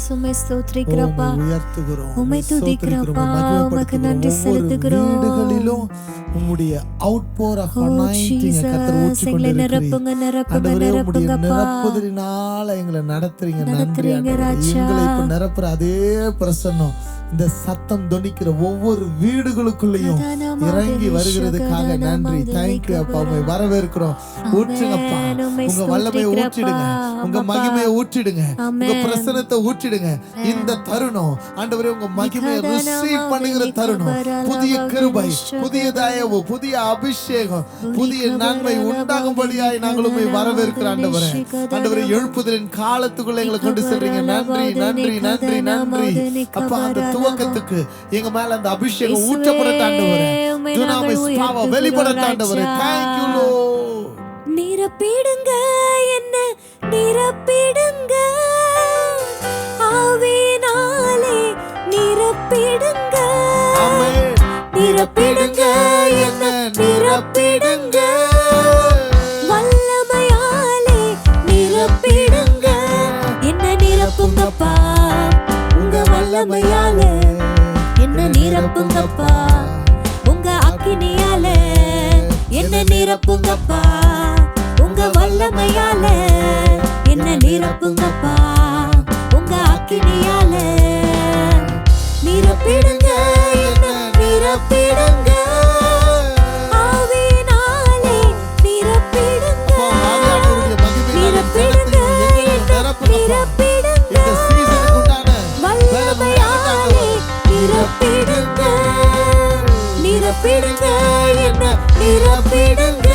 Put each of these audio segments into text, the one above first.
Jesus உம்மை ஸ்தோத்திரிக்கிறப்பா உம்மை உயர்த்துகிறோம் உம்மை துதிக்கிறோம்ப்பா. மகிமைப்படுத்துகிறோம். உமக்கு நன்றி ஒவ்வொரு செலுத்துகிறோம். வீடுகளிலும் உம்முடைய அவுட்போர் ஆஃப் ஓ அனாயிண்டிங் கர்த்தர் ஜீசஸ் ஊற்றி எங்களை கொண்டிருக்கிறீர் நிரப்புங்க நிரப்புங்க ஆண்டவரே உம்முடைய நிரப்புங்கப்பா நிரப்புதலினால எங்களை நடத்துறீங்க நன்றி. எங்களை இப்ப நிரப்புற அதே பிரசன்னம் இந்த சத்தம் தொனிக்கிற ஒவ்வொரு வீடுகளுக்குள்ளேயும் இறங்கி வருகிறதுக்காக நன்றி. தேங்க்யூ அப்பா. உண்மை வரவேற்கிறோம். ஊற்றுங்கப்பா. உங்க வல்லமையை ஊற்றிடுங்க. உங்க. மகிமையை ஊற்றிடுங்க. உங்க. பிரசனத்தை ஊற்றிடுங்க. இந்த தருணம் ஆண்டவரே உங்க மகிமையை ரிசீவ் பண்ணுகிற தருணம். புதிய கிருபை புதிய தயவு புதிய அபிஷேகம் புதிய நன்மை உண்டாகும்படியாய் நாங்கள் உண்மை வரவேற்கிற ஆண்டவரே. ஆண்டவரே எழுப்புதலின் காலத்துக்குள்ள எங்களை கொண்டு செல்றீங்க. நன்றி நன்றி நன்றி நன்றி. அப்பா அந்த துவக்கத்துக்கு எங்க மேல அந்த அபிஷேகம் ஊற்றப்படட்ட ஆண்டவரே. துனாமிஸ் நாங்கள் ஆண்டவரே ராஜா. தேங்க்யூ லோர்ட் நிரப்பிடுங்க என்ன? நிரப்பிடுங்க. ஆவினாலே நிரப்பிடுங்க. நிரப்பிடுங்க என்ன? நிரப்பிடுங்க. வல்லமையாலே நிரப்பிடுங்க. என்ன நிரப்புங்கப்பா? உங்க வல்லமையாலே. என்ன நிரப்புங்கப்பா? அக்கினியால என்ன நிரப்புங்கப்பா? உங்க வல்லமையால என்ன நிரப்புங்கப்பா? உங்க அக்கினியால நிரப்பிடுங்க என்ன நிரப்பிடுங்க. என்ன நிரப்பிடுங்க.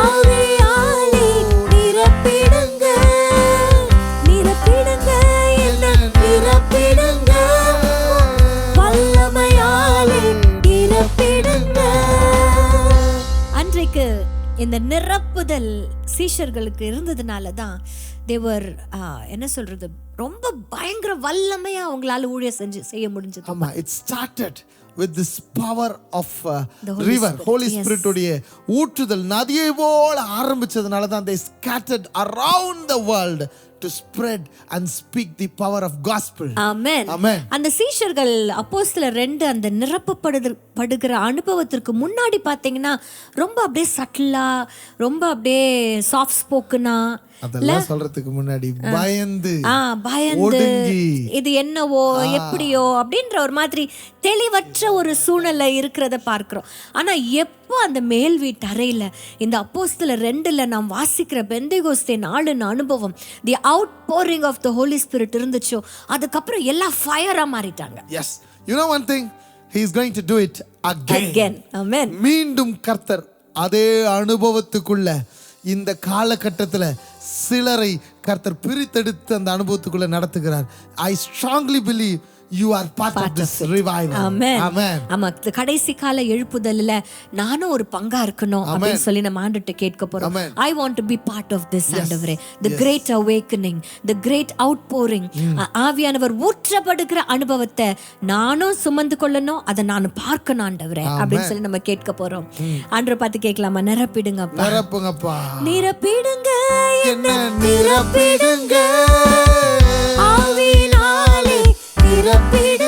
ஆவியாலே நிரப்பிடுங்க. நிரப்பிடுங்க என்ன நிரப்பிடுங்க. வல்லமையாலே நிரப்பிடுங்க. அன்றைக்கு இந்த நிரப்புதல் சீஷர்களுக்கு இருந்ததுனால தான் தேவர் என்ன சொல்றது? ரொம்ப பயங்கர வல்லமையா அவங்களால ஊழிய செஞ்சு செய்ய முடிஞ்சது. ஆமா it started with this power of river holy. ஸ்பிரிட்டுடைய ஊற்றுதல் நதியை போல ஆரம்பிச்சதுனால தான் they scattered around the world to spread and speak the power of gospel. Amen Amen. அந்த சீஷர்கள் அப்போஸ்தல ரெண்டு அந்த நிரப்பப்படுது படுகிற அனுபவத்திற்கு முன்னாடி பாத்தீங்கன்னா ரொம்ப அப்படியே சட்டிலா ரொம்ப அப்படியே சாஃப்ட் ஸ்போக்குனா அதெல்லாம் சொல்றதுக்கு முன்னாடி பயந்து ஆ பயந்து இது என்னவோ எப்படியோ அப்படின்ற ஒரு மாதிரி தெளிவற்ற ஒரு சூழ்நிலை இருக்கிறத பார்க்கிறோம். ஆனா எப்போ அந்த மேல் வீட்டு அறையில இந்த அப்போஸ்தல ரெண்டுல நாம் வாசிக்கிற பெந்தைகோஸ்தே நாளுன்னு அனுபவம் the outpouring of the holy spirit இருந்துச்சோ. அதுக்கப்புறம் எல்லாம் ஃபயரா மாறிட்டாங்க. Yes. You know one thing? He is going to do it again. Again. Amen. மீண்டும் கர்த்தர் அதே அனுபவத்துக்குள்ள இந்த காலகட்டத்துல சிலரை கர்த்தர் பிரித்தெடுத்து அந்த அனுபவத்துக்குள்ள நடத்துகிறார். I strongly believe you are part of this revival Amen. Amen ஆமா கடைசி கால எழுப்புதல்ல நானும் ஒரு பங்கா இருக்கணும் அப்படின்னு சொல்லி நம்ம ஆண்டுட்டு கேட்க போறோம். I want to be part of this ஆண்டவரே. The great awakening the great outpouring ஆவியானவர் ஊற்றப்படுகிற அனுபவத்தை நானும் சுமந்து கொள்ளணும் அதை நான் பார்க்கணும் ஆண்டவரே அப்படின்னு சொல்லி நம்ம கேட்க போறோம். ஆண்டரை பார்த்து கேட்கலாமா? நிரப்பிடுங்கப்பா. நிரப்புங்கப்பா. நிரப்பிடுங்க என்ன நிரப்பிடுங்க. நிரப்பிடுங்க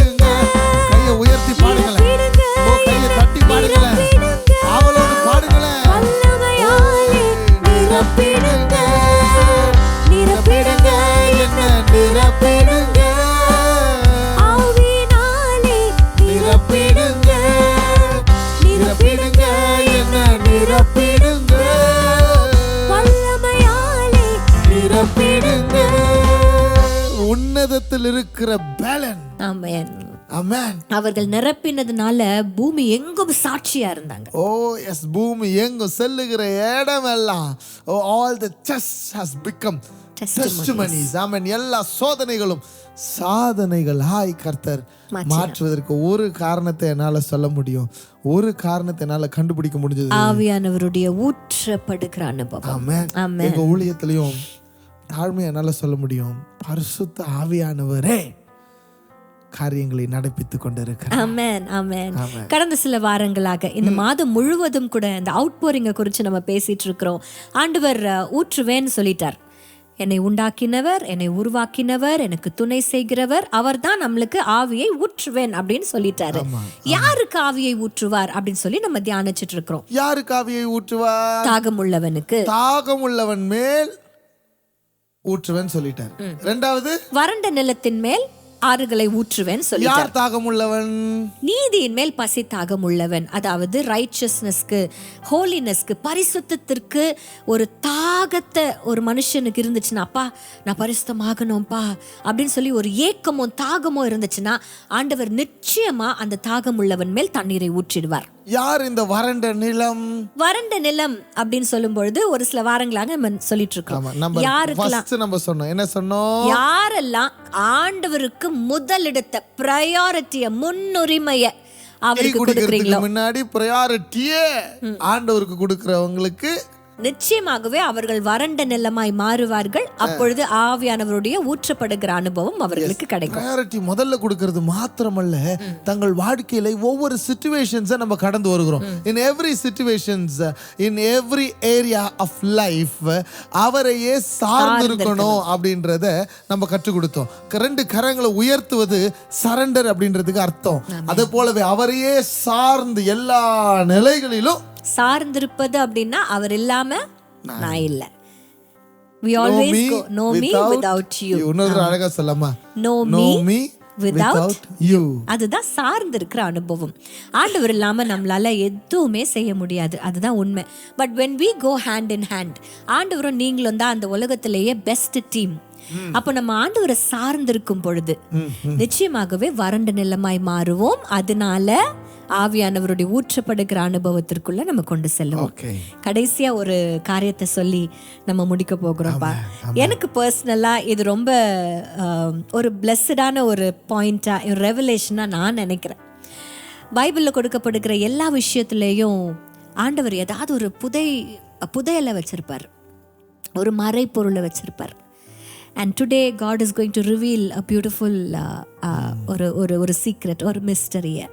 உன்னதத்தில் இருக்கிற பேலன். ஆமென். அமேன் அவர்கள் நிரப்பினதுனால பூமி எங்கும் சாட்சியா இருந்தாங்க. ஓ எஸ் பூமி எங்கும் செல்லுகிற இடமெல்லாம் ஓ ஆல் த செஸ் ஹஸ் பிகம் டெஸ்டிமனிஸ் ஆமென். எல்லா சோதனைகளும் சாதனைகள் ஹாய் கர்த்தர் மாற்றுவதற்கு ஒரு காரணத்தை என்னால சொல்ல முடியும். ஒரு காரணத்தை என்னால கண்டுபிடிக்க முடிஞ்சது. ஆவியானவருடைய ஊற்றப்படுகிற அனுபவம். ஆமென். எங்க ஊழியத்திலையும் தாழ்மையை என்னால சொல்ல முடியும்? பரிசுத்த ஆவியானவரே காரியங்களை நடப்பித்துக் ஆமென் கடந்த சில வாரங்களாக இந்த மாதம் முழுவதும் கூட இந்த அவுட் போரிங்க குறித்து நம்ம பேசிட்டு இருக்கிறோம். ஆண்டவர் ஊற்றுவேன்னு சொல்லிட்டார். என்னை உண்டாக்கினவர் என்னை உருவாக்கினவர் எனக்கு துணை செய்கிறவர் அவர்தான் நம்மளுக்கு ஆவியை ஊற்றுவேன் அப்படின்னு சொல்லிட்டாரு. யாருக்கு ஆவியை ஊற்றுவார் அப்படின்னு சொல்லி நம்ம தியானிச்சிட்டு இருக்கிறோம். யாருக்கு ஆவியை ஊற்றுவார்? தாகம் உள்ளவனுக்கு தாகம் உள்ளவன் மேல் ஊற்றுவேன் சொல்லிட்டார். ரெண்டாவது வறண்ட நிலத்தின் மேல் ஆறுகளை ஊற்றுவேன் சொல்லி யார் தாகம் உள்ளவன் நீதியின் மேல் பசி தாகம் உள்ளவன் அதாவது ரைச்சஸ்னஸ்க்கு ஹோலினஸ்க்கு பரிசுத்தத்திற்கு ஒரு தாகத்தை ஒரு மனுஷனுக்கு இருந்துச்சுன்னா அப்பா நான் பரிசுத்தமாகணும்ப்பா அப்படின்னு சொல்லி ஒரு ஏக்கமோ தாகமோ இருந்துச்சுன்னா ஆண்டவர் நிச்சயமா அந்த தாகம் உள்ளவன் மேல் தண்ணீரை ஊற்றிடுவார். யார் இந்த வறண்ட நிலம்? வறண்ட நிலம் அப்படின்னு சொல்லும் பொழுது ஒரு சில வாரங்களாக நம்ம சொல்லிட்டு இருக்கோம் நம்ம யாருக்கெல்லாம் நம்ம சொன்னோம். என்ன சொன்னோம்? யாரெல்லாம் ஆண்டவருக்கு முதலிடத்தை ப்ரையாரிட்டிய முன்னுரிமைய அவருக்கு கொடுக்குறீங்களோ? முன்னாடி ப்ரையாரிட்டியே ஆண்டவருக்கு கொடுக்கிறவங்களுக்கு நிச்சயமாகவே அவர்கள் வறண்ட நிலமாய் மாறுவார்கள். அப்பொழுது ஆவியானவருடைய ஊற்றப்படுகிற அனுபவம் அவர்களுக்கு கிடைக்கும். ப்ரையாரிட்டி முதல்ல கொடுக்கிறது மாத்திரமல்ல தங்கள் வாழ்க்கையில ஒவ்வொரு சுச்சுவேஷன்ஸை நம்ம கடந்து வருகிறோம். In every situations in every area of life அவரையே சார்ந்திருக்கணும் அப்படின்றத நம்ம கற்றுக் கொடுத்தோம். ரெண்டு கரங்களை உயர்த்துவது சரண்டர் அப்படின்றதுக்கு அர்த்தம். அதே போலவே அவரையே சார்ந்து எல்லா நிலைகளிலும் சார்ந்திருப்பது அப்படின்னா அவர் இல்லாம நான் இல்ல. we always go know me without you. இன்னொரு அழகா சொல்லமா know me அதுதான் சார்ந்து இருக்கிற அனுபவம். ஆண்டவர் இல்லாம நம்மளால எதுவுமே செய்ய முடியாது. அதுதான் உண்மை. But when we go hand in hand ஆண்டவரும் நீங்களும் தான் அந்த உலகத்திலேயே பெஸ்ட் டீம் அப்போ நம்ம ஆண்டவரை சார்ந்திருக்கும் பொழுது நிச்சயமாகவே வறண்ட நிலமாய் மாறுவோம். அதனால ஆவியானவருடைய ஊற்றப்படுகிற அனுபவத்திற்குள்ள நம்ம கொண்டு செல்லுவோம். கடைசியா ஒரு காரியத்தை சொல்லி நம்ம முடிக்க போகிறோம்ப்பா எனக்கு பர்சனலா இது ரொம்ப ஒரு பிளஸ்டான ஒரு பாயிண்டா ரெவலேஷனா நான் நினைக்கிறேன். பைபிளில் கொடுக்கப்படுகிற எல்லா விஷயத்துலேயும் ஆண்டவர் ஏதாவது ஒரு புதை புதையலை வச்சிருப்பார். ஒரு மறைப்பொருளை வச்சிருப்பார். And today God is going to reveal a beautiful ஒரு ஒரு ஒரு சீக்ரெட் ஒரு மிஸ்டரியை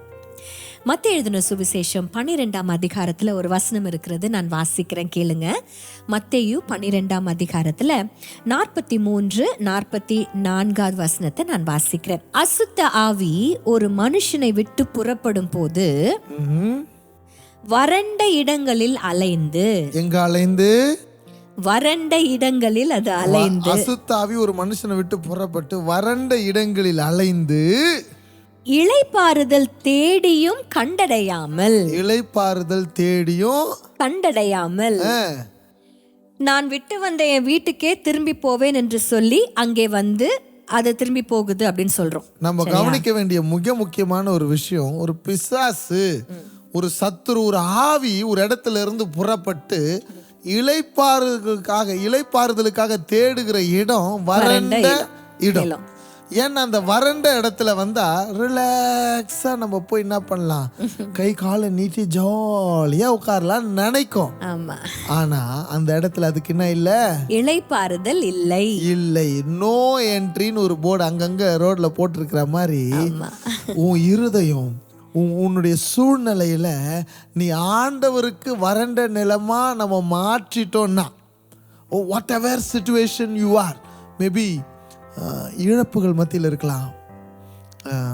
மத்த எழுதின சுவிசேஷம் பன்னிரெண்டாம் அதிகாரத்தில் ஒரு வசனம் இருக்கிறது. நான் வாசிக்கிறேன் கேளுங்க. மத்தேயு பன்னிரெண்டாம் அதிகாரத்தில் நாற்பத்தி மூன்று நாற்பத்தி நான்காவது வசனத்தை நான் வாசிக்கிறேன். அசுத்த ஆவி ஒரு மனுஷனை விட்டு புறப்படும் போது வறண்ட இடங்களில் அலைந்து எங்க அலைந்து? வறண்ட இடங்களில் அது அலைந்து அசுத்தாவி ஒரு மனுஷனை விட்டு புறப்பட்டு வறண்ட இடங்களில் அலைந்து இளைப்பாறுதல் தேடியும் கண்டடையாமல். இளைப்பாறுதல் தேடியும் கண்டடையாமல். நான் விட்டு வந்த என் வீட்டுக்கே திரும்பி போவேன் என்று சொல்லி அங்கே வந்து அது திரும்பி போகுது அப்படின்னு சொல்றோம். நம்ம கவனிக்க வேண்டிய மிக முக்கியமான ஒரு விஷயம் ஒரு பிசாசு ஒரு சத்துரு ஒரு ஆவி ஒரு இடத்துல இருந்து புறப்பட்டு இளைப்பாறுதலுக்காக இளைப்பாறுதலுக்காக தேடுகிற இடம் வறண்ட இடம். ஏன்னா அந்த வறண்ட இடத்துல வந்தா ரிலாக்ஸா நம்ம போய் என்ன பண்ணலாம்? கை காலை நீட்டி ஜாலியா உட்காரலாம் நினைக்கும். ஆனா அந்த இடத்துல அதுக்கு என்ன இல்ல? இளைப்பாறுதல் இல்லை. இல்லை. நோ என்ட்ரின்னு ஒரு போர்டு அங்கங்க ரோட்ல போட்டிருக்கிற மாதிரி உன் இருதயம் உன் உன்னுடைய சூழ்நிலையில நீ ஆண்டவருக்கு வறண்ட நிலமா நம்ம மாற்றிட்டோம்னா whatever situation you are maybe இழப்புகள் மத்தியில் இருக்கலாம்.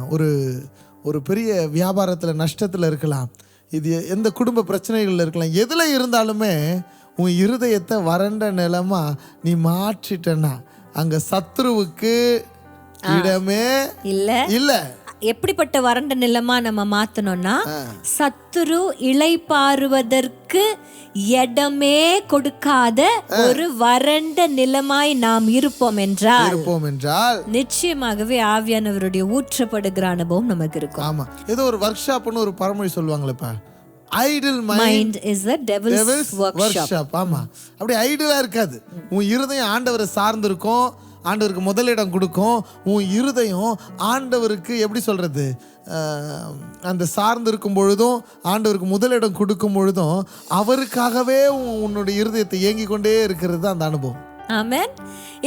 ஒரு ஒரு பெரிய வியாபாரத்தில் நஷ்டத்தில் இருக்கலாம். இது எந்த குடும்ப பிரச்சனைகள் இருக்கலாம். எதில் இருந்தாலுமே உன் இருதயத்தை வறண்ட நிலமா நீ மாற்றிட்டனா. அங்கே சத்ருவுக்கு இடமே இல்ல. இல்லை. எப்படிப்பட்ட வறண்ட நிலமா நம்ம மாத்தணும்னா சத்துரு இளைப்பாறுவதற்கு இடமே கொடுக்காத ஒரு வறண்ட நிலமாய் நாம் இருப்போம் என்றால் இருப்போம் என்றால் நிச்சயமாகவே ஆவியானவருடைய ஊற்றப்படுகிற அனுபவம் நமக்கு இருக்கும். ஆமா. ஏதோ ஒரு ஒர்க் ஷாப்னு ஒரு பழமொழி சொல்லுவாங்களேப்பா idle mind is a devil's workshop ஆமா. அப்படி ஐடியலா இருக்காது. உன் இருதயம் ஆண்டவரை சார்ந்திருக்கும். ஆண்டவருக்கு முதலிடம் கொடுக்கும். உன் இருதயம் ஆண்டவருக்கு எப்படி சொல்கிறது அந்த சார்ந்து இருக்கும் பொழுதும் ஆண்டவருக்கு முதலிடம் கொடுக்கும் பொழுதும் அவருக்காகவே உன் இருதயத்தை ஏங்கி கொண்டே இருக்கிறது தான் அந்த அனுபவம். ஆமேன்.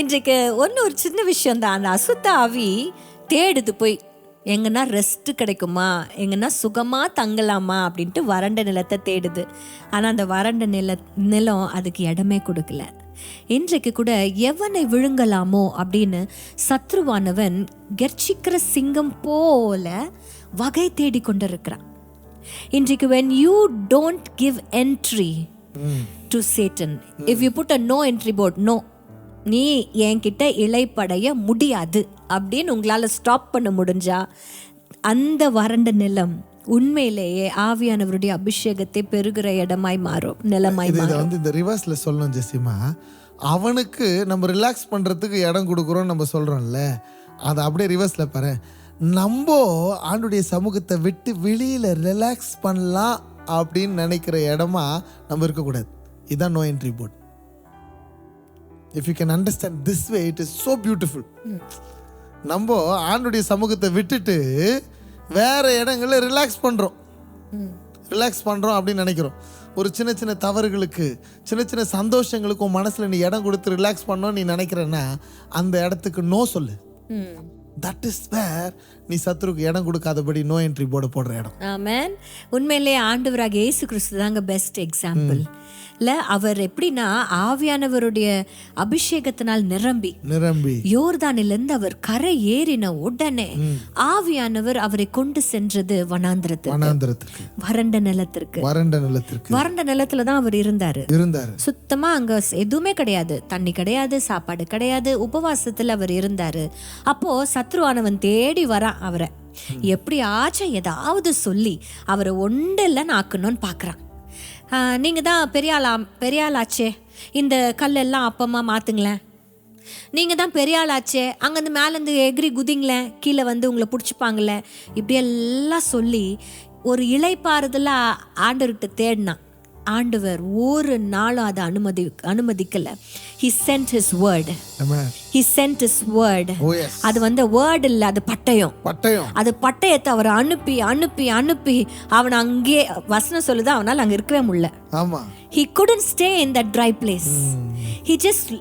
இன்றைக்கு ஒன்று ஒரு சின்ன விஷயம் தான். அந்த அசுத்த ஆவி தேடுது போய் எங்கன்னா ரெஸ்ட் கிடைக்குமா? எங்கன்னா சுகமாக தங்கலாமா? அப்படின்ட்டு வறண்ட நிலத்தை தேடுது. ஆனால் அந்த வறண்ட நில நிலம் அதுக்கு இடமே கொடுக்கல. இன்றைக்கு கூட எவனை விழுங்கலாமோ அப்படின்னு சத்ருவானவன் கெர்ச்சிக்கிற சிங்கம் போல வகை தேடி கொண்டிருக்கிறான். இன்றைக்கு when you don't give entry to Satan if you put a no entry board no நீ என்கிட்ட இலைப்படைய முடியாது அப்படின்னு உங்களால் ஸ்டாப் பண்ண முடிஞ்சா அந்த வறண்ட நிலம் உண்மையிலேயே ஆவியானவருடைய அபிஷேகத்தை பெருகிற இடமாய் மாறும் நிலமாய் மாறும். வந்து இந்த ரிவர்ஸ்ல சொல்லணும் ஜெசிமா. அவனுக்கு நம்ம ரிலாக்ஸ் பண்றதுக்கு இடம் கொடுக்குறோம் நம்ம சொல்றோம்ல. அதை அப்படியே ரிவர்ஸ்ல பாரு. நம்ம ஆண்டுடைய சமூகத்தை விட்டு வெளியில ரிலாக்ஸ் பண்ணலாம் அப்படின்னு நினைக்கிற இடமா நம்ம இருக்கக்கூடாது. இதான் no entry board if you can understand this way it is so beautiful நம்ம ஆண்டுடைய சமூகத்தை விட்டுட்டு வேற இடங்கள்ல ரிலாக்ஸ் பண்றோம். ரிலாக்ஸ் பண்ணுறோம் அப்படின்னு நினைக்கிறோம். ஒரு சின்ன சின்ன தவறுகளுக்கு சின்ன சின்ன சந்தோஷங்களுக்கு உன் மனசில் நீ இடம் கொடுத்து ரிலாக்ஸ் பண்ணோன்னு நீ நினைக்கிறேன்னா அந்த இடத்துக்கு நோ சொல்லு. தட் இஸ் வேர் நீ சத்துருக்கு இடம் கொடுக்காதபடி நோ என்ட்ரி போர்டு போடுற இடம். உண்மையிலே ஆண்டவராக இயேசு கிறிஸ்து தாங்க பெஸ்ட் எக்ஸாம்பிள் இல்ல அவர் எப்படின்னா ஆவியானவருடைய அபிஷேகத்தினால் நிரம்பி நிரம்பி. யோர்தானிலிருந்து அவர் கரை ஏறின உடனே ஆவியானவர் அவரை கொண்டு சென்றது வனாந்திரத்துக்கு. வனாந்திரத்துக்கு. வறண்ட நிலத்திற்கு. வறண்ட நிலத்திற்கு. வறண்ட நிலத்துல தான் அவர் இருந்தாரு. இருந்தார். சுத்தமா அங்க எதுவுமே கிடையாது. தண்ணி கிடையாது சாப்பாடு கிடையாது உபவாசத்துல அவர் இருந்தாரு. அப்போ சத்ருவானவன் தேடி பார்க்குறான் அவரை எப்படியாச்சும் ஏதாவது சொல்லி அவரை ஒண்டெல்லாம் நாக்கணும்னு பார்க்குறான். நீங்கள் தான் பெரியாளா பெரியாளாச்சே இந்த கல்லெல்லாம் அப்பமா மாற்றுங்களேன் நீங்கள் தான் பெரிய ஆளாச்சே அங்கேருந்து மேலேருந்து எகிரி குதிங்களேன் கீழே வந்து உங்களை பிடிச்சிப்பாங்களே இப்படி எல்லாம் சொல்லி ஒரு இலைப்பாறுதலாக ஆண்டவர்கிட்ட தேடினான். ஆண்டவர் ஒரு நாளும் அதை அனுமதி அனுமதிக்கல. He sent his word he sent his word அது வந்து வேர்டு இல்லை அது பட்டயம். பட்டயம். அது பட்டயத்தை அவர் அனுப்பி அனுப்பி அனுப்பி அவனை அங்கேயே வசனம் சொல்லுது அவனால் அங்கே இருக்கவே முடியல. ஆமா. He couldn't stay in that dry place. he just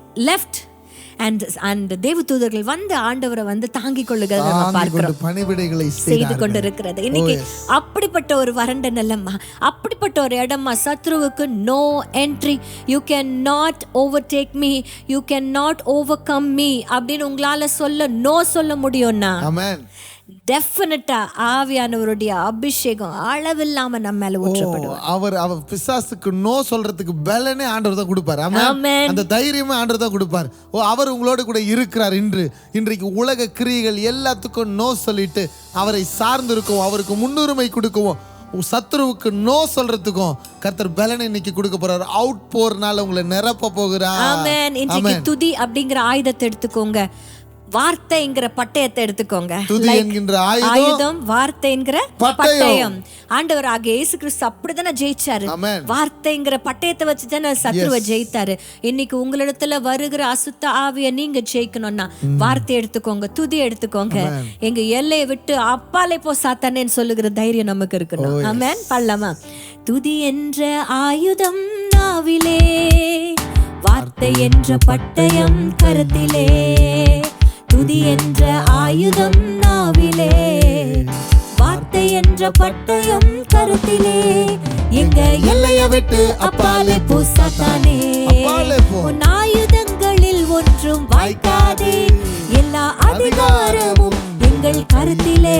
left and and தேவதூதர்கள் வந்து ஆண்டவரை வந்து தாங்கிக் கொள்ளுகிறத நம்ம பார்க்கிறோம். பணிவிடைகளை செய்து கொண்டிருக்கிறது. இன்னைக்கு அப்படிப்பட்ட ஒரு வறண்ட நிலமா அப்படிப்பட்ட ஒரு இடமா சத்ருவுக்கு no entry you can not overtake me you can not overcome me அப்படின்னு உங்களால சொல்ல நோ சொல்ல முடியும்னா? ஆமென் டெஃபினட்டா ஆவியானவருடைய அபிஷேகம் அளவில்லாம நம்ம மேல ஊற்றப்படும் அவர் அவர் பிசாசுக்கு நோ சொல்றதுக்கு பலனே ஆண்டவர் தான் கொடுப்பார். அந்த தைரியமே ஆண்டவர் தான் கொடுப்பார். ஓ அவர் உங்களோட கூட இருக்கிறார் இன்று. இன்றைக்கு உலக கிரியைகள் எல்லாத்துக்கும் நோ சொல்லிட்டு அவரை சார்ந்து இருக்கவும் அவருக்கு முன்னுரிமை கொடுக்கவும் சத்துருவுக்கு நோ சொல்றதுக்கும் கர்த்தர் பலனை இன்னைக்கு கொடுக்க போறார். அவுட் போறனால உங்களை நிரப்ப போகிறார். ஆமென். இன்றைக்கு துதி அப்படிங்கிற ஆயுதத்தை எடுத்துக்கோங்க. வார்த்தைங்கிற பட்டயத்தை எடுத்துக்கோங்க. ஆயுதம் வார்த்தைங்கிற பட்டயம். ஆண்டவர் ஆக இயேசு கிறிஸ்து அப்படிதானே ஜெயிச்சாரு வார்த்தைங்கிற பட்டயத்தை வச்சு தானே சத்ருவை ஜெயித்தாரு. இன்னைக்கு உங்களிடத்துல வருகிற அசுத்த ஆவிய நீங்க ஜெயிக்கணும்னா வார்த்தை எடுத்துக்கோங்க துதி எடுத்துக்கோங்க. எங்க எல்லையை விட்டு அப்பாலே போ சாத்தானேன்னு சொல்லுகிற தைரியம் நமக்கு இருக்கணும். ஆமென். பண்ணலாமா துதி என்ற ஆயுதம் நாவிலே வார்த்தை என்ற பட்டயம் கருத்திலே. துதி என்ற ஆயுதம் நாவிலே வார்த்தை என்ற பட்டயம் கருத்திலே. எங்க எல்லைய விட்டு அப்பாலே போ சாத்தானே. உன் ஆயுதங்களில் ஒன்றும் வாய்க்காதே. எல்லா அதிகாரமும் எங்கள் கருத்திலே.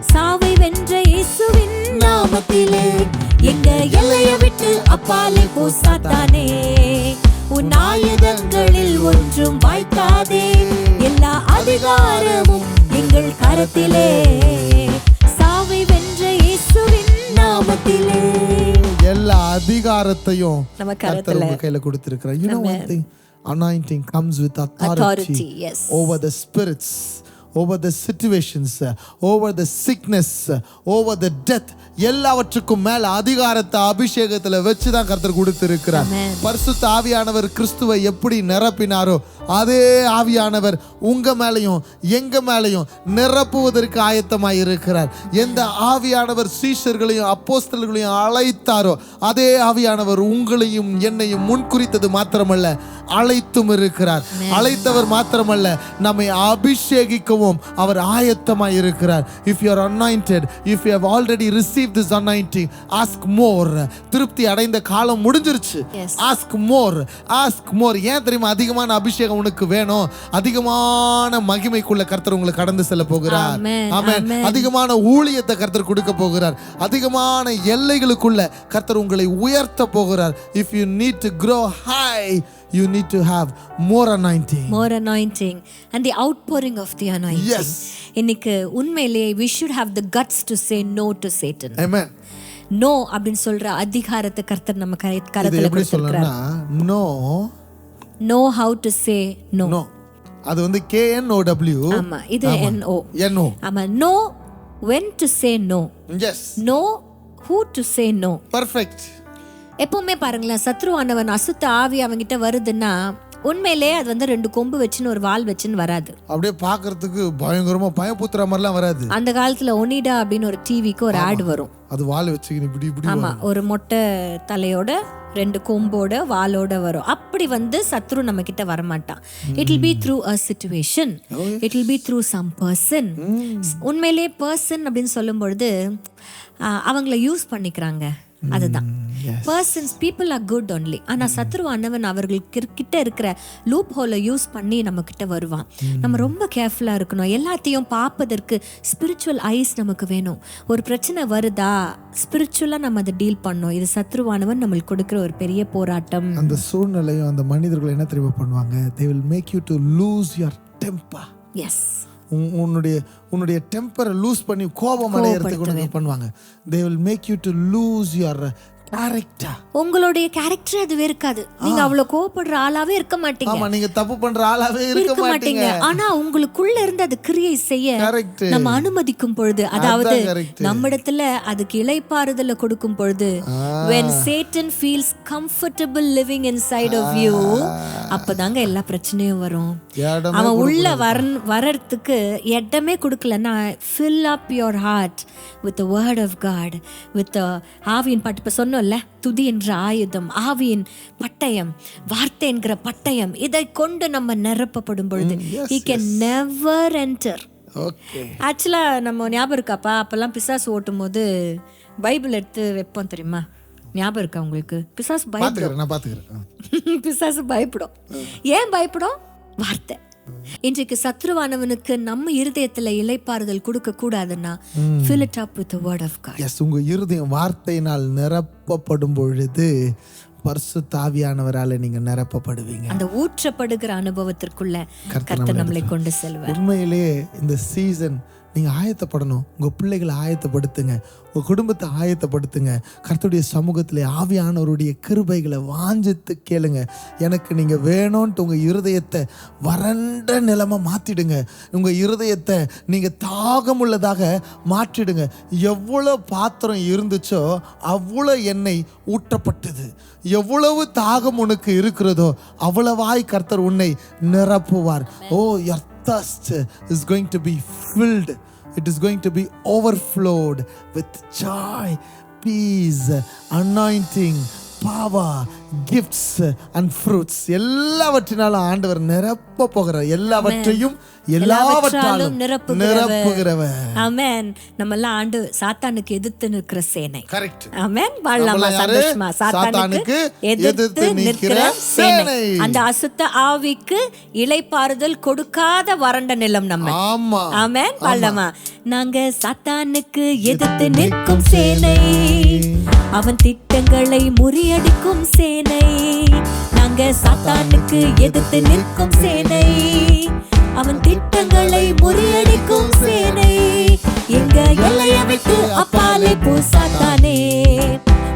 சாவை வென்ற இயேசுவின் நாமத்திலே. எங்க எல்லைய விட்டு அப்பாலே போ சாத்தானே. உன் ஆயுதங்களில் ஒன்றும் வாய்க்காதே. எல்லா அதிகாரமும் எங்கள் கரத்திலே. சாவை வென்ற இயேசுவின் நாமத்திலே. எல்லா அதிகாரத்தையும் நம்ம கர்த்தர் கரத்துல கையில கொடுத்திருக்கிறார். You know one thing anointing comes with authority, Authority, yes. over the spirits. Over the situations over the sickness over the death எல்லாவற்றுக்கும் மேல அதிகாரத்தை அபிஷேகத்துல வச்சு தான் கர்த்தர் கொடுத்திருக்கிறார். பரிசுத்த ஆவியானவர் கிறிஸ்துவை எப்படி நிரப்பினாரோ அதே ஆவியானவர் உங்க மேலையும் எங்க மேலையும் நிரப்புவதற்கு ஆயத்தமாய் இருக்கிறார். எந்த ஆவியானவர் சீஷர்களையும் அப்போஸ்தலர்களையும் அழைத்தாரோ அதே ஆவியானவர் உங்களையும் என்னையும் முன்குறித்தது மாத்திரமல்ல அழைத்தும் இருக்கிறார். அழைத்தவர் மாத்திரமல்ல நம்மை அபிஷேகிக்கவும் அவர் ஆயத்தமாய் இருக்கிறார். If you are anointed if you have already receive this anointing ask more திருப்தி அடைந்த காலம் முடிஞ்சிருச்சு. ஆஸ்க் மோர் ஆஸ்க் மோர் ஏன் தெரியுமா? அதிகமான அபிஷேகம் உனக்கு வேணும். அதிகமான மகிமைக்குள்ள கர்த்தர் உங்களுக்கு கடந்து செல்ல போகிறார். ஆமென். அதிகமான ஊழியத்தை கர்த்தர் கொடுக்க போகிறார். அதிகமான எல்லைகளுக்குள்ள கர்த்தர் உங்களை உயர்த்த போகிறார். If you need to grow high you need to have more anointing more anointing and the outpouring of the anointing Yes. இன்னைக்கு உண்மையிலேயே we should have the guts to say no to satan amen no அப்படின்னு சொல்ற அதிகாரத்தை கர்த்தர் நம்ம கரத்துல கொடுத்திருக்கிறார் no know how to say no no அது வந்து கே என் ஓ டபிள்யூ ஆமா இது NO என் ஓ ஆமா know when to say no yes know who to say no perfect எப்பவுமே பாருங்களேன் சத்ருவானவன் அசுத்த ஆவி அவங்கிட்ட வருதுன்னா உண்மையிலே அது வந்து ரெண்டு கொம்பு வச்சுன்னு ஒரு வால் வச்சுன்னு வராது. அப்படியே பார்க்கிறதுக்கு பயங்கரமா பயப்புத்துற மாதிரிலாம் வராது. அந்த காலத்துல ஒனிடா அப்படின்னு ஒரு டிவிக்கு ஒரு ஆட் வரும். அது வால் வச்சுக்கின்னு இப்படி இப்படி ஆமா ஒரு மொட்டை தலையோட ரெண்டு கொம்போட வாலோட வரும். அப்படி வந்து சத்ரு நம்ம கிட்ட வரமாட்டான் it will be through a situation it will be through some person உண்மையிலே பர்சன் அப்படின்னு சொல்லும் பொழுது அவங்கள யூஸ் பண்ணிக்கிறாங்க. அதுதான். Persons people are good only ஆனா சத்ருவானவன் அவர்களுக்கு கிட்ட இருக்கிற லூப் ஹோலை யூஸ் பண்ணி நம்ம கிட்ட வருவான் நம்ம ரொம்ப கேர்ஃபுல்லா இருக்கணும். எல்லாத்தையும் பார்ப்பதற்கு ஸ்பிரிச்சுவல் ஐஸ் நமக்கு வேணும். ஒரு பிரச்சனை வருதா ஸ்பிரிச்சுவலா நம்ம அதை டீல் பண்ணோம். இது சத்ருவானவன் நம்மளுக்கு கொடுக்குற ஒரு பெரிய போராட்டம். அந்த சூழ்நிலையும் அந்த மனிதர்கள் என்ன தெரியுமா பண்ணுவாங்க? They will make you to lose your temper yes உன்னுடைய உன்னுடைய டெம்பரை லூஸ் பண்ணி கோபம் அடையறதுக்கு பண்ணுவாங்க. They will make you to lose your character. உங்களுடைய கேரக்டர் அதுவே இருக்காது. நீங்க அவ்வளவு கோவப்படுற ஆளாவே இருக்க மாட்டீங்க. ஆமா நீங்க தப்பு பண்ற ஆளாவே இருக்க மாட்டீங்க. ஆனா உங்களுக்குள்ள இருந்து அது கிரியை செய்ய கரெக்ட் நம்ம அனுமதிக்கும் பொழுது அதாவது. நம்மிடத்துல அதுக்கு இளைப்பாறுதல கொடுக்கும் பொழுது when satan feels comfortable living inside of you அப்பதாங்க எல்லா பிரச்சனையும் வரும். அவன் உள்ள வர வர்றதுக்கு இடமே கொடுக்கலன்னா fill up your heart with the word of god with the ஆவியின் பட்டு. இப்ப சொன்னோம்ல துதி என்ற ஆயுதம் ஆவியின் பட்டயம் வார்த்தை என்கிற பட்டயம் இதை கொண்டு நம்ம நிரப்பப்படும் பொழுது he can never enter. Okay ஆக்சுவலாக நம்ம ஞாபகம் இருக்காப்பா அப்போல்லாம் பிசாசு ஓட்டும் போது பைபிள் எடுத்து வைப்போம் தெரியுமா? ஞாபகம் இருக்கா உங்களுக்கு? பிசாசு பயப்படும். பிசாசு பயப்படும். ஏன் பயப்படும்? வார்த்தை. இன்றைக்கு சத்ருவானவனுக்கு நம்ம இருதயத்துல இலைப்பாறுதல் கொடுக்க கூடாதுன்னா fill it up with the word of God. Yes உங்க இருதயம் வார்த்தையினால் நிரப்பப்படும் பொழுது பரிசு தாவியானவரால நீங்க நிரப்பப்படுவீங்க. அந்த ஊற்றப்படுகிற அனுபவத்திற்குள்ள கர்த்தர் நம்மளை கொண்டு செல்வார். உண்மையிலேயே இந்த சீசன் நீங்க ஆயத்தப்படணும். உங்க பிள்ளைகளை ஆயத்தப்படுத்துங்க. உங்க குடும்பத்தை ஆயத்தப்படுத்துங்க. கர்த்தருடைய சமூகத்தில் ஆவியானவருடைய கிருபைகளை வாஞ்சித்து கேளுங்க. எனக்கு நீங்க வேணும்ன்ட்டு உங்க இருதயத்தை வறண்ட நிலைமை மாத்திடுங்க. உங்க இருதயத்தை நீங்க தாகமுள்ளதாக மாற்றிடுங்க. எவ்வளோ பாத்திரம் இருந்துச்சோ அவ்வளோ எண்ணெய் ஊற்றப்பட்டது எவ்வளவு தாகம் உனக்கு இருக்கிறதோ அவ்வளவாய் கர்த்தர் உன்னை நிரப்புவார். Oh thirst is going to be filled. It is going to be overflowed with joy, peace, anointing, power, gifts and fruits. எல்லாவற்றினாலும் ஆண்டவர் நிரப்ப போகிறார். எல்லாவற்றையும் எல்லாவற்றாலும் நிரப்புகிறவர். ஆமென் நம்ம எல்லாம் ஆண்டு சாத்தானுக்கு எதிர்த்து நிற்கிற சேனை. கரெக்ட் ஆமென் வாழலாமா? சந்தோஷமா? சாத்தானுக்கு எதிர்த்து நிற்கிற சேனை. அந்த அசுத்த ஆவிக்கு இளைப்பாறுதல் கொடுக்காத வறண்ட நிலம் நம்ம. ஆமா. ஆமென் வாழலாமா? நாங்க சாத்தானுக்கு எதிர்த்து நிற்கும் சேனை. அவன் திட்டங்களை முறியடிக்கும் சேனை. நாங்க சாத்தானுக்கு எதிர்த்து நிற்கும் சேனை. அவன் திட்டங்களை முறியடிக்கும் சேனை. எங்க எல்லைய விட்டு அப்பாலே போ சாத்தானே.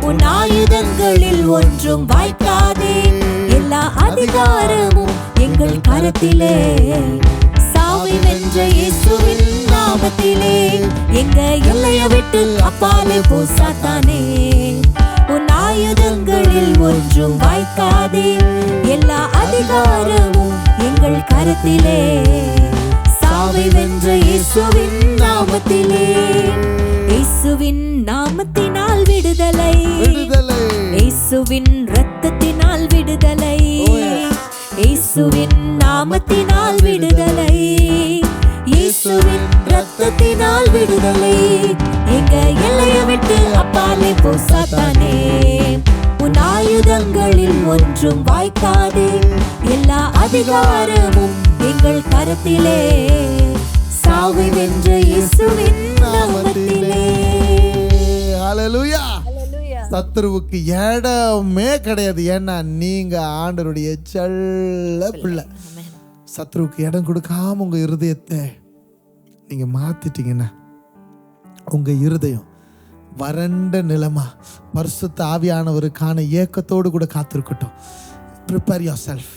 உன் ஆயுதங்களில் ஒன்றும் வாய்க்காதே. எல்லா அதிகாரமும் எங்கள் கரத்திலே. சாவி வென்ற இயேசுவின் நாமத்திலே. எங்க எல்லைய விட்டு அப்பாலே போ சாத்தானே. உன் ஆயுதங்களில் ஒன்றும் வாய்க்காதே. எல்லா அதிகாரமும் எங்கள் கரத்திலே. சாவை வென்ற இயேசுவின் நாமத்திலே. இயேசுவின் நாமத்தினால் விடுதலை. விடுதலை. இயேசுவின் ரத்தத்தினால் விடுதலை. இயேசுவின் நாமத்தினால் விடுதலை. இயேசுவின் ரத்தத்தினால் விடுதலை. எங்க அப்பாலே போ சாத்தானே. உன் ஆயுதங்களில் ஒன்றும் வாய்க்காதே. எல்லா அதிகாரமும் எங்கள் கரத்திலே. சாவை வென்ற இயேசுவின் நாமத்திலே. ஹalleluya. சத்துருவுக்கு இடமே கிடையாது. ஏன்னா நீங்க ஆண்டருடைய செல்ல பிள்ளை. சத்துருவுக்கு இடம் கொடுக்காம உங்க இருதயத்தை நீங்க மாத்திட்டீங்கன்னா உங்க இருதயம் வறண்ட நிலமா பரிசுத்த ஆவியானவருக்கான ஏக்கத்தோடு கூட காத்திருக்கட்டும். Prepare yourself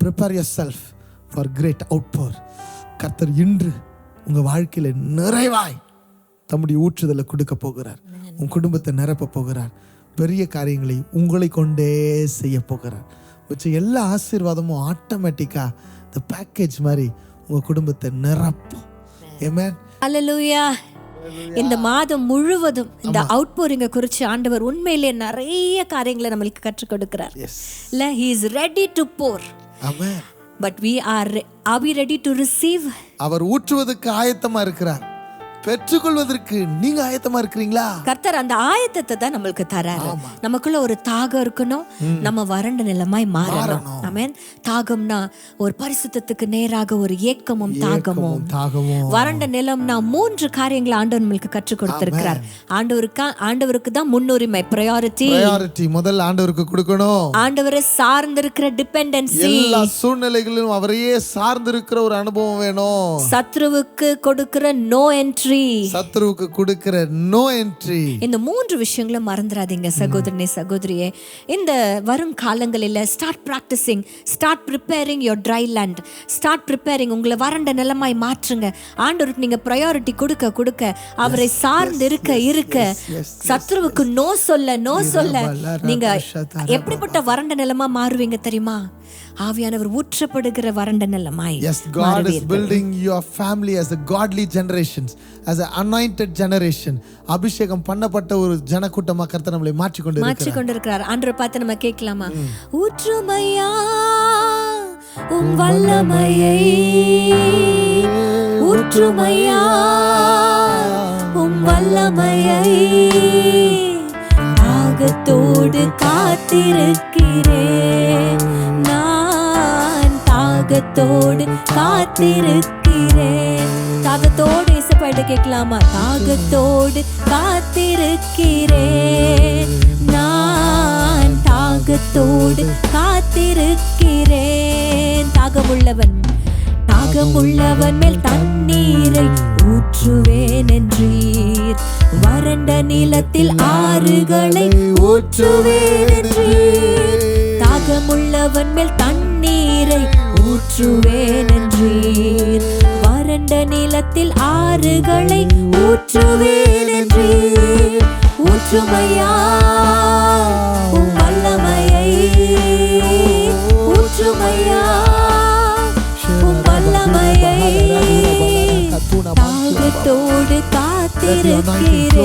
prepare yourself for great outpour கர்த்தர் இன்று உங்க வாழ்க்கையில நிறைவாய் தம்முடைய ஊற்றுதலை கொடுக்க போகிறார். உன் குடும்பத்தை நிரப்ப போகிறார். பெரிய காரியங்களை உங்களை கொண்டே செய்ய போகிறார். வச்ச எல்லா ஆசீர்வாதமும் ஆட்டோமேட்டிக்கா இந்த பேக்கேஜ் மாதிரி உங்க குடும்பத்தை நிரப்பும். ஏமேன் அல்லேலூயா இந்த மாதம் முழுவதும் இந்த அவுட் போரிங்க குறித்து ஆண்டவர் உண்மையிலே நிறைய காரியங்களை நம்மளுக்கு கற்றுக் கொடுக்கிறார். இல்ல he is ready to pour but we are are we ready to receive அவர் ஊற்றுவதற்கு ஆயத்தமா இருக்கிறார். பெற்றுக்கொள்வதற்கு நீங்க ஆயத்தமா இருக்கிறீங்களா? கர்த்தர் அந்த ஆயத்தத்தை தான் நம்மளுக்கு தராரு. நமக்குள்ள ஒரு தாகம் இருக்கணும். நம்ம வறண்ட நிலமாய் மாறணும். ஆமென் தாகம்னா ஒரு பரிசுத்தத்துக்கு நேராக ஒரு ஏக்கமும் தாகமும். வறண்ட நிலம்னா மூன்று காரியங்களை ஆண்டவர் நம்மளுக்கு கற்றுக் கொடுத்திருக்கிறார். ஆண்டவருக்கு ஆண்டவருக்கு தான் முன்னுரிமை ப்ரையாரிட்டி ப்ரையாரிட்டி முதல்ல ஆண்டவருக்கு கொடுக்கணும். ஆண்டவரை சார்ந்திருக்கிற டிபெண்டன்சி எல்லா சூழ்நிலைகளிலும் அவரையே சார்ந்திருக்கிற ஒரு அனுபவம் வேணும். சத்ருவுக்கு கொடுக்கிற நோ என்ட்ரி சத்ருவுக்கு கொடுக்கிற நோ என்ட்ரி இந்த மூன்று விஷயங்களும் மறந்துடாதீங்க சகோதரனே சகோதரியே. இந்த வரும் காலங்களில் start practising start preparing your dry land start preparing உங்களை வறண்ட நிலமாய் மாற்றுங்க. ஆண்டவருக்கு நீங்க ப்ரையாரிட்டி கொடுக்க கொடுக்க அவரை சார்ந்து இருக்க இருக்க. சத்ருவுக்கு நோ சொல்ல நோ சொல்ல. நீங்க எப்படிப்பட்ட வறண்ட நிலமா மாறுவீங்க தெரியுமா? ஆவியானவர் ஊற்றப்படுகிற வறண்ட நிலமாய் Yes, God is building your family as a godly generations, as an anointed generation. அபிஷேகம் பண்ணப்பட்ட ஒரு ஜனக்கூட்டமா கர்த்தர் நம்மளை மாற்றிக்கொண்டு இருக்கிறார். மாற்றி கொண்டிருக்கிறார் ஆண்டவரை பார்த்து நம்ம கேட்கலாமா? ஊற்றுமையா? உம் வல்லமையை ஊற்றுமையா? உம் வல்லமையை தாகத்தோடு காத்திருக்கிறேன். தாகத்தோடு காத்திருக்கிறேன். தாகத்தோடு இசைப்பாட்டு கேட்கலாமா? தாகத்தோடு காத்திருக்கிறேன். நான் தாகத்தோடு காத்திருக்கிறேன். தாகமுள்ளவன் தாகமுள்ளவன் மேல் தண்ணீரை ஊற்றுவேன் என்றீர். வறண்ட நிலத்தில் ஆறுகளை ஊற்றுவேன் என்றீர். தாகமுள்ளவன் மேல் தண்ணீர் ஊற்றுவேன் என்றீர் வறண்ட நிலத்தில் ஆறுகளை ஊற்றுவேன் என்றீர் ஊற்றுமையா வல்லமையை ஊற்றுமையா வல்லமையை தாகத்தோடு காத்திருக்கிறேன்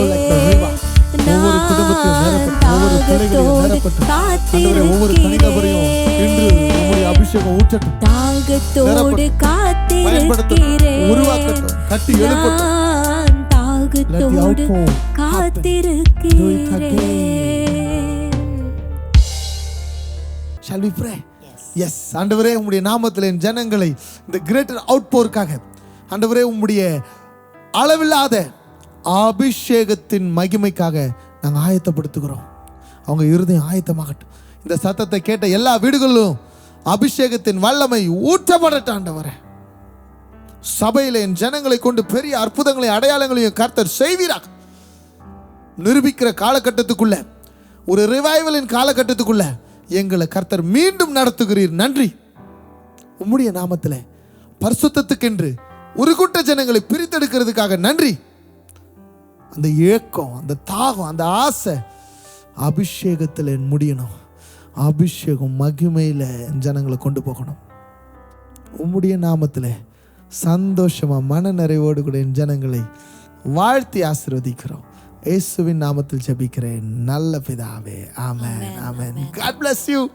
நான் தாகத்தோடு ஆண்டவரே, ஒவ்வொரு தனிநபரையும் இன்று காத்திருக்கிறேன் அபிஷேகம் ஊற்றட்டும். தாகத்தோடு பயன்படுத்தட்டும். உருவாக்கட்டும் கட்டி காத்திருக்கிறேன் எழுப்பட்டும். தாகத்தோடு காத்திருக்கிறேன். Shall we pray? Yes. ஆண்டவரே உம்முடைய நாமத்தில் என் ஜனங்களை இந்த கிரேட்டர் அவுட்போருக்காக ஆண்டவரே உம்முடைய அளவில்லாத அபிஷேகத்தின் மகிமைக்காக நாங்கள் ஆயத்தப்படுத்துகிறோம். அவங்க இருதயம் ஆயத்தமாகட்டும். இந்த சத்தத்தை கேட்ட எல்லா வீடுகளிலும் அபிஷேகத்தின் வல்லமை ஊற்றப்படட்டும் ஆண்டவரே சபையில் என் ஜனங்களை கொண்டு பெரிய அற்புதங்களையும் அடையாளங்களையும் கர்த்தர் செய்வீராக. நிரூபிக்கிற காலகட்டத்துக்குள்ள ஒரு ரிவைவலின் காலகட்டத்துக்குள்ள எங்களை கர்த்தர் மீண்டும் நடத்துகிறீர். நன்றி. உம்முடைய நாமத்தில் பரிசுத்தத்துக்கென்று ஒரு கூட்ட ஜனங்களை பிரித்தெடுக்கிறதுக்காக நன்றி. அந்த ஏக்கம் அந்த தாகம் அந்த ஆசை அபிஷேகத்தில் முடியணும். அபிஷேகம் மகிமையில் ஜனங்களை கொண்டு போகணும். உம்முடைய நாமத்தில் சந்தோஷமா மன நிறைவோடு கூட என் ஜனங்களை வாழ்த்தி ஆசீர்வதிக்கிறோம். இயேசுவின் நாமத்தில் ஜெபிக்கிறேன். நல்ல பிதாவே. ஆமென். ஆமென். God bless you.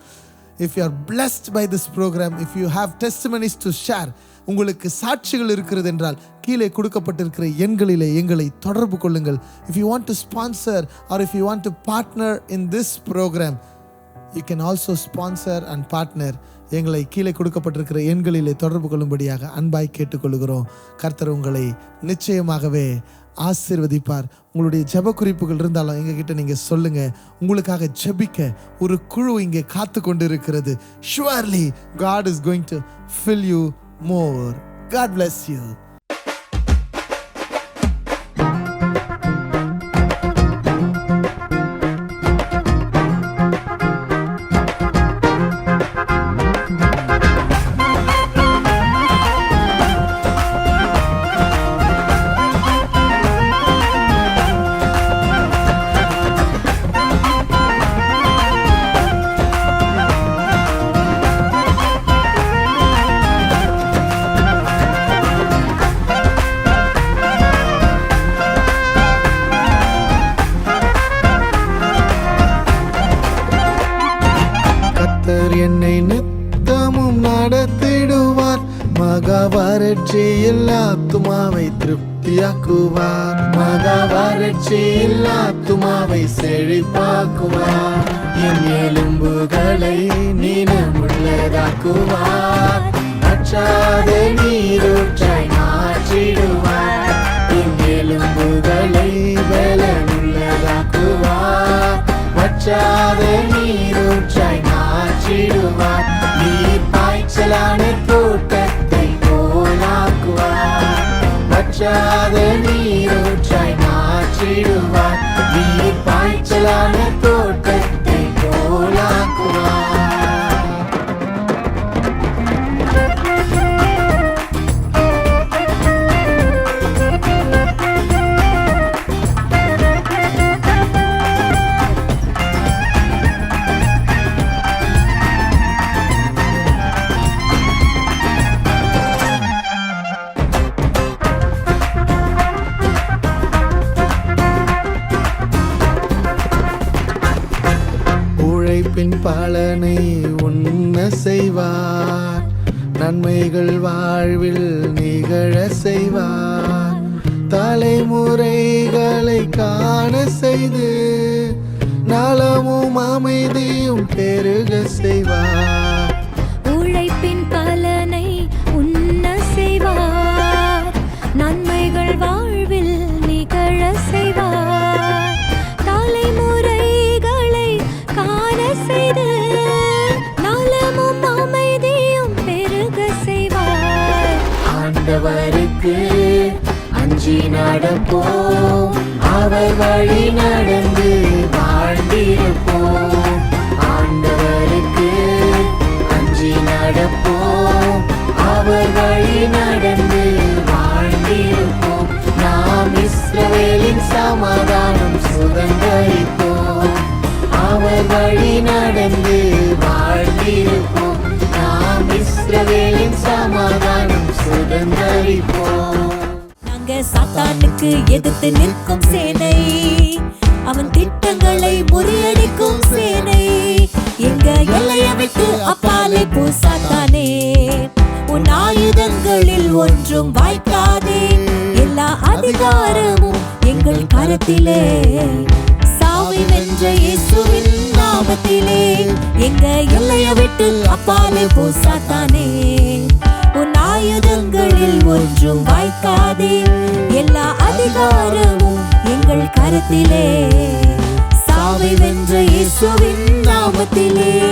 If you are blessed by this programme if you have testimonies to share உங்களுக்கு சாட்சிகள் இருக்கிறது என்றால் கீழே கொடுக்கப்பட்டிருக்கிற எண்களிலே எங்களை தொடர்பு கொள்ளுங்கள். If you want to sponsor or if you want to partner in this programme you can also sponsor and partner எங்களை கீழே கொடுக்கப்பட்டிருக்கிற எண்களிலே தொடர்பு கொள்ளும்படியாக அன்பாய் கேட்டுக்கொள்கிறோம். கர்த்தர் உங்களை நிச்சயமாகவே ஆசீர்வதிப்பார். உங்களுடைய ஜப குறிப்புகள் இருந்தாலும் எங்ககிட்ட நீங்கள் சொல்லுங்கள் உங்களுக்காக ஜெபிக்க ஒரு குழு இங்கே காத்து கொண்டு இருக்கிறது surely God is going to fill you more God bless you நீளமுள்ளதாக்குவார் அச்சாத நீரூற்றாய் மாற்றிடுவார் என் எலும்புகளை பலனுள்ளதாக்குவார் வற்றாத நீரூற்றாய் மாற்றிடுவார் நீர் பாய்ச்சலான கூட்டத்தை போலாக்குவார் வற்றாத நீரூற்றாய் மாற்றிடுவார் நீர் பாய்ச்சலான தோட்டத்தை போலாக்குவார் உழைப்பின் பலனை உண்ண செய்வார். நன்மைகள் வாழ்வில் நிகழ செய்வார். தலைமுறைகளை காண செய்து நலமும் அமைதியும் பெருக செய்வார். உழைப்பின் பலனை உண்ண செய்வார். நன்மைகள் வா அஞ்சி நடப்போம். அவர் வழி நடந்து வாழ்ந்திருப்போம். ஆண்டவருக்கு அஞ்சி நடப்போம். அவர் வழி நடந்து வாழ்ந்திருப்போம். நாம் இஸ்ரவேலின் சமாதானம் சுதந்திரிப்போம். அவர் வழி நடந்து வாழ்ந்திருப்போம். நாம் இஸ்ரவேலின் சமாதானம் சுதந்திரிப்போம். நாங்க சாத்தானுக்கு எதிர்த்து நிற்கும் சேனை. அவன் திட்டங்களை முறியடிக்கும் சேனை. எங்க எல்லைய விட்டு அப்பாலே போ சாத்தானே. உன் ஆயுதங்களில் ஒன்றும் வாய்க்காதே. எல்லா அதிகாரமும் எங்கள் கரத்திலே. சாவி வென்ற இயேசுவின் நாமத்திலே. எங்க எல்லைய விட்டு அப்பாலே போ சாத்தானே. ஆயுதங்களில் ஒன்றும் வாய்க்காதே. எல்லா அதிகாரமும் எங்கள் கருத்திலே. சாவை வென்ற இயேசுவின் நாமத்திலே.